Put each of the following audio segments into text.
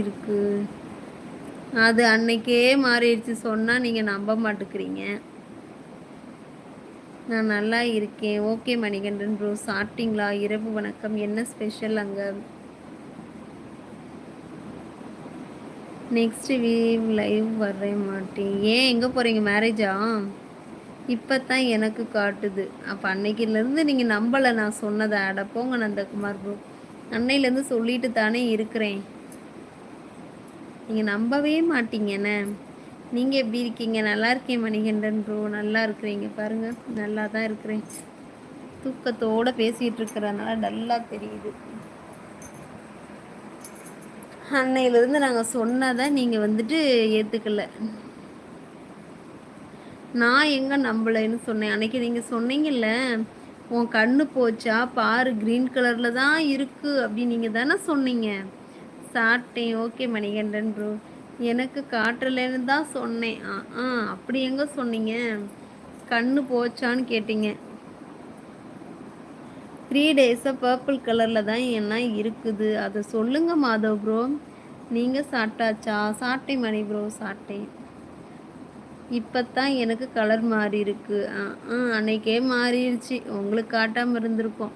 இருக்கு. அது அன்னைக்கே மாறிடுச்சு. சொன்னா நீங்க நம்ப மாட்டுக்கிறீங்க. நான் நல்லா இருக்கேன். ஓகே மணிகண்டன் ப்ரோ சாப்பிட்டீங்களா? இரவு வணக்கம். என்ன ஸ்பெஷல் அங்க? நெக்ஸ்ட் வீவ் லைவ் வர மாட்டேன். ஏன் எங்கே போகிறீங்க மேரேஜா இப்போ தான் எனக்கு காட்டுது. அப்போ அன்னைக்கிலேருந்து நீங்கள் நம்பலை. நான் சொன்னதை. அட போங்க நந்தகுமார் ப்ரோ அன்னையிலேருந்து சொல்லிட்டு தானே இருக்கிறேன். நீங்கள் நம்பவே மாட்டீங்கண்ணே நீங்கள் எப்படி இருக்கீங்க? நல்லா இருக்கேன் மணிகண்டன் ப்ரோ நல்லா இருக்கிறீங்க. பாருங்கள் நல்லா தான் இருக்கிறேன். தூக்கத்தோடு பேசிகிட்டு இருக்கிறதுனால நல்லா தெரியுது. அன்னையிலேருந்து நாங்கள் சொன்னதை நீங்கள் வந்துட்டு ஏத்துக்கல. நான் எங்கே நம்பலைன்னு சொன்னேன். அன்னைக்கு நீங்கள் சொன்னீங்கல்ல உன் கண்ணு போச்சா? பாரு க்ரீன் கலரில் தான் இருக்குது அப்படின்னு நீங்கள் தானே சொன்னீங்க. சாப்பிட்டேன். ஓகே மணிகண்டன் ப்ரோ எனக்கு காட்டலைன்னு தான் சொன்னேன். ஆ அப்படி எங்கே சொன்னீங்க? கண்ணு போச்சான்னு கேட்டீங்க. த்ரீ டேஸாக பர்பிள் கலரில் தான் என்ன இருக்குது. அதை சொல்லுங்க மாதவ் ப்ரோ நீங்கள் சாப்பிட்டாச்சா? சாப்பிட்டேன் மணி ப்ரோ சாப்பிட்டேன். இப்போ தான் எனக்கு கலர் மாறி இருக்கு ஆ அன்னைக்கே மாறிடுச்சு. உங்களுக்கு காட்டாமல் இருந்திருக்கோம்.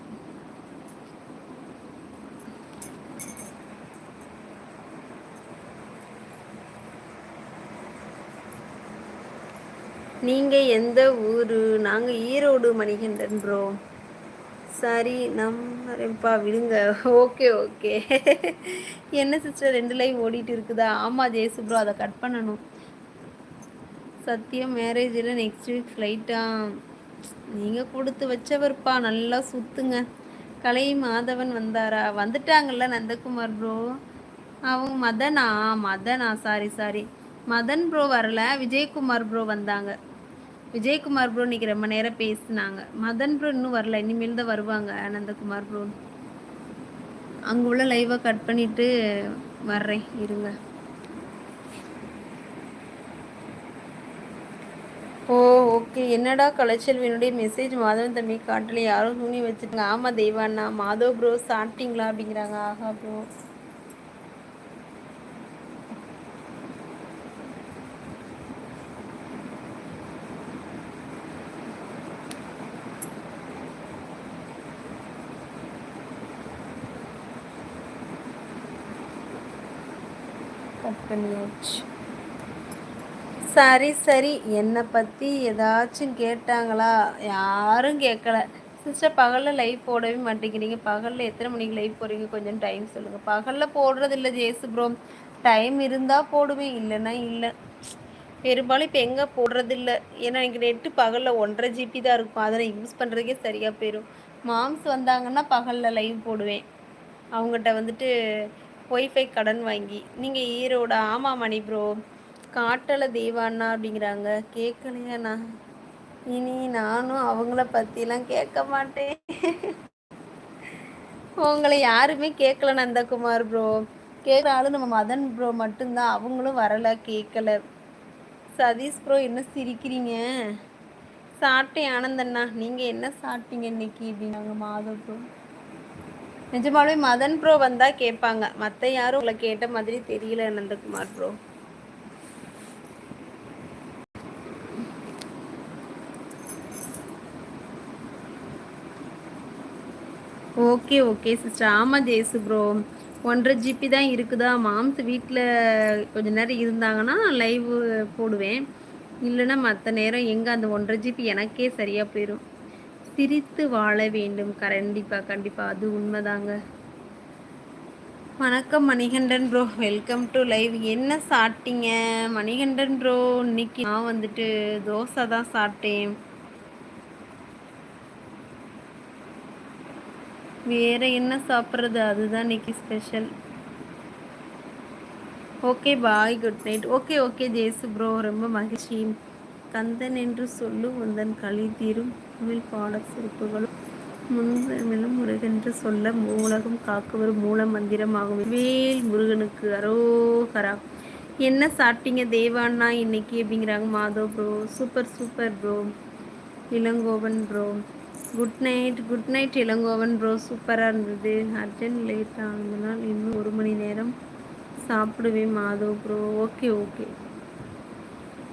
நீங்கள் எந்த ஊர்? நாங்கள் ஈரோடு மணிகண்டன் ப்ரோ சரி நம்மப்பா விடுங்க. Okay okay. என்ன சிஸ்டர் ரெண்டு லைவ் ஓடிட்டு இருக்குதா? ஆமாம் ஜெயசு ப்ரோ அதை கட் பண்ணணும். சத்தியம் மேரேஜில் நெக்ஸ்ட் வீக் ஃப்ளைட்டா நீங்கள் கொடுத்து வச்சவர்ப்பா நல்லா சுற்றுங்க கலை மாதவன் வந்தாரா? வந்துட்டாங்கல்ல நந்தகுமார் ப்ரோ அவங்க மதனா? மதனா சாரி சாரி மதன் ப்ரோ வரல விஜயகுமார் ப்ரோ வந்தாங்க. விஜயகுமார் ப்ரோ இன்னைக்கு ரொம்ப நேரம் பேசினாங்க. மதன் ப்ரோ இன்னும் வரல. இனிமேல் தான் வருவாங்க அனந்தகுமார் ப்ரோ. அங்கே உள்ள லைவை கட் பண்ணிட்டு வர்றேன். இருங்க. ஓ ஓகே என்னடா கலைச்செல்வியினுடைய மெசேஜ் மாதவன் தம்பி காட்டல யாரும் துணி வச்சுருங்க ஆமாம் தெய்வாண்ணா. மாதவ் ப்ரோ சாப்பிட்டீங்களா? அப்படிங்கிறாங்க. ஆஹா ப்ரோ கட் பண்ணியாச்சு சரி சரி. என்னை பற்றி ஏதாச்சும் கேட்டாங்களா? யாரும் கேட்கல சிஸ்டர் பகலில் லைவ் போடவே மாட்டேங்கிறீங்க. பகலில் எத்தனை மணிக்கு லைவ் போடுறீங்க கொஞ்சம் டைம் சொல்லுங்கள் பகலில் போடுறது இல்லை ஜேசு ப்ரோ டைம் இருந்தால் போடுவேன் இல்லைன்னா இல்லை. பெரும்பாலும் இப்போ எங்கே போடுறது இல்லை? ஏன்னா எனக்கு நெட்டு பகலில் ஒன்றரை ஜிபி தான் இருக்கும். அதை யூஸ் பண்ணுறதுக்கே சரியாக போயிடும் மாம்ஸ் வந்தாங்கன்னா பகலில் லைவ் போடுவேன். அவங்ககிட்ட வந்துட்டு ஒய்ஃபை கடன் வாங்கி. நீங்கள் ஈரோட ஆமாம் மணி ப்ரோ காட்டலை தெய்வானா அப்படிங்கிறாங்க. கேட்கலையாண்ணா இனி நானும் அவங்கள பற்றிலாம் கேட்க மாட்டேன். உங்களை யாருமே கேட்கல நந்தகுமார் ப்ரோ கேட்குற ஆளு நம்ம மதன் ப்ரோ மட்டும்தான். அவங்களும் வரலை கேட்கல சதீஷ் ப்ரோ என்ன சிரிக்கிறீங்க? சாப்பிட்டேன் ஆனந்தண்ணா. நீங்கள் என்ன சாப்பிட்டீங்க இன்னைக்கு? அப்படின்னாங்க மாதவ் ப்ரோ நிஜமாவே மதன் ப்ரோ வந்தால் கேட்பாங்க. மற்ற யாரும் உங்களை கேட்ட மாதிரி தெரியல Nandakumar bro okay okay sister ஆமாம் ஜேசு ப்ரோ ஒன்றரை ஜிபி தான் இருக்குதா? மாம்ஸ் வீட்டில் கொஞ்ச நேரம் இருந்தாங்கன்னா லைவ் போடுவேன். இல்லைன்னா மற்ற நேரம் எங்கே அந்த ஒன்றரை ஜிபி எனக்கே சரியாக போயிடும் சிரித்து வாழ வேண்டும். கண்டிப்பாக கண்டிப்பாக அது உண்மைதாங்க. வணக்கம் Manikandan bro welcome to live என்ன சாப்பிட்டீங்க? மணிகண்டன் ப்ரோ இன்னைக்கு நான் வந்துட்டு தோசை தான் சாப்பிட்டேன். வேற என்ன சாப்பிட்றது? அதுதான் இன்னைக்கு special okay bye good night okay okay Jesu bro ரொம்ப மகிழ்ச்சி. கந்தன் என்று சொல்லு உந்தன் களி தீரும். தமிழ் பாட சிறப்புகளும் முன்பிலும் முருகென்று சொல்ல மூலகம் காக்குவர் மூல மந்திரமாகும். வேல் முருகனுக்கு அரோகரா. என்ன சாப்பிட்டீங்க தேவாண்ணா இன்னைக்கு அப்படிங்கிறாங்க Madhav bro super super bro Ilangovan bro good night good night Ilangovan bro சூப்பராக இருந்தது. அர்ஜென்ட் லேட் ஆனதுனால் இன்னும் ஒரு மணி நேரம் சாப்பிடுவேன் மாதவ் ப்ரோ ஓகே ஓகே